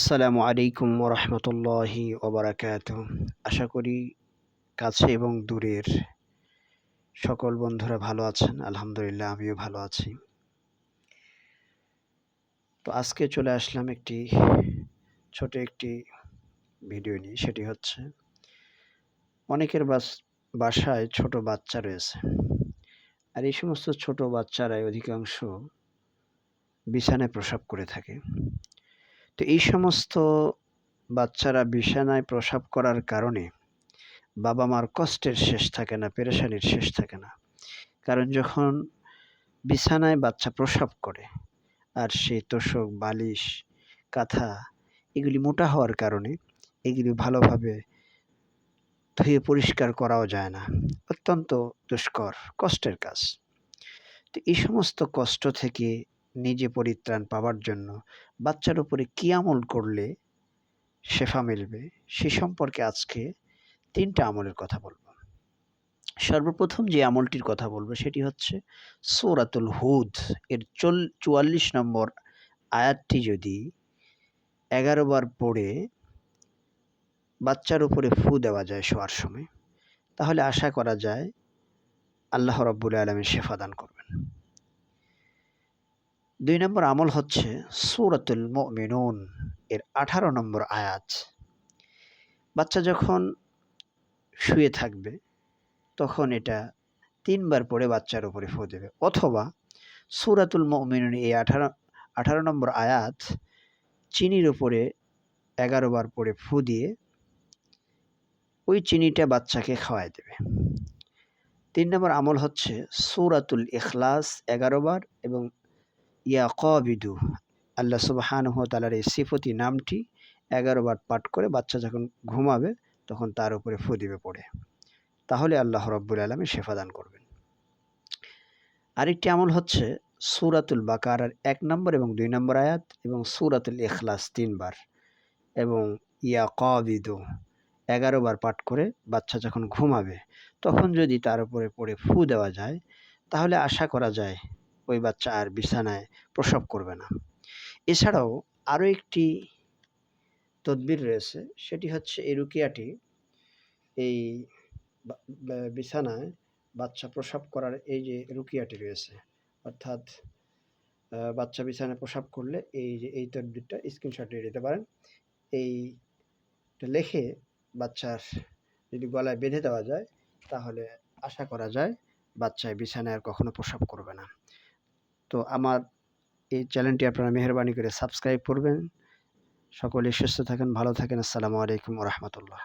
আসসালামু আলাইকুম রহমতুল্লাহি ওবরাকাত আশা করি কাছে এবং দূরের সকল বন্ধুরা ভালো আছেন, আলহামদুলিল্লাহ আমিও ভালো আছি। তো আজকে চলে আসলাম একটি ছোট একটি ভিডিও নিয়ে, সেটি হচ্ছে অনেকের বাস, বাসায় ছোট বাচ্চা রয়েছে। আর এই সমস্ত ছোট বাচ্চারাই অধিকাংশ বিছানায় প্রসাব করে থাকে। তো এই সমস্ত বাচ্চারা বিছানায় প্রসাব করার কারণে বাবা মার কষ্টের শেষ থাকে না, পেরেশানির শেষ থাকে না। কারণ যখন বিছানায় বাচ্চা প্রসাব করে আর সে তোষক, বালিশ, কাঁথা এগুলি মোটা হওয়ার কারণে এগুলি ভালোভাবে ধুয়ে পরিষ্কার করাও যায় না। অত্যন্ত দুষ্কর, কষ্টের কাজ। তো এই সমস্ত কষ্ট থেকে নিজে পরিত্রাণ পাওয়ার জন্য। বাচ্চার উপরে কী আমল করলে শেফা মিলবে, সে সম্পর্কে আজকে তিনটা আমলের কথা বলব। সর্বপ্রথম যে আমলটির কথা বলব সেটি হচ্ছে সৌরাতুল হুদ। এর চল, চুয়াল্লিশ নম্বর আয়াতটি যদি এগারো বার পড়ে বাচ্চার উপরে ফু দেওয়া যায় শোয়ার সময়, তাহলে আশা করা যায় আল্লাহ রব্বুল আলমী শেফা দান করবেন। দুই নম্বর আমল হচ্ছে সুরাতুল মিনুন এর আঠারো নম্বর আয়াত। বাচ্চা যখন শুয়ে থাকবে, তখন এটা তিনবার পরে বাচ্চার উপরে ফু দেবে। অথবা সুরাতুল মিনুন এই আঠারো আঠারো নম্বর আয়াত চিনির উপরে এগারো বার পরে ফু দিয়ে ওই চিনিটা বাচ্চাকে খাওয়াই দেবে। তিন নম্বর আমল হচ্ছে সুরাতুল ইখলাস, এগারো বার এবং ইয়াকবিদু, আল্লাহ সুবাহান তালার এই সিফতি নামটি এগারো বার পাঠ করে বাচ্চা যখন ঘুমাবে, তখন তার উপরে ফু দিবে পড়ে। তাহলে আল্লাহ রব্বুল আলমী শেফাদান করবেন। আরেকটি আমল হচ্ছে সুরাতুল বাকার এক নম্বর এবং দুই নম্বর আয়াত এবং সুরাতুল ইখলাস তিনবার এবং ইয়া কবিদু এগারো বার পাঠ করে বাচ্চা যখন ঘুমাবে, তখন যদি তার উপরে পড়ে ফু দেওয়া যায়, তাহলে আশা করা যায় ওই বাচ্চা আর বিছানায় প্রসব করবে না। এছাড়াও আরও একটি তদবির রয়েছে, সেটি হচ্ছে এই রুকিয়াটি এই বিছানায় বাচ্চা প্রসাব করার এই যে রুকিয়াটি রয়েছে, অর্থাৎ বাচ্চা বিছানায় প্রসাব করলে এই যে, এই তদবিরটা স্ক্রিনশট নিয়ে দিতে পারেন। এই লেখে বাচ্চার যদি গলায় বেঁধে দেওয়া যায়, তাহলে আশা করা যায় বাচ্চায় বিছানায় আর কখনো প্রসাব করবে না। তো আমার এই চ্যানেলটি আপনারা মেহরবানি করে সাবস্ক্রাইব করবেন। সকলে সুস্থ থাকেন, ভালো থাকেন। আসসালামু আলাইকুম রহমতুল্লাহ।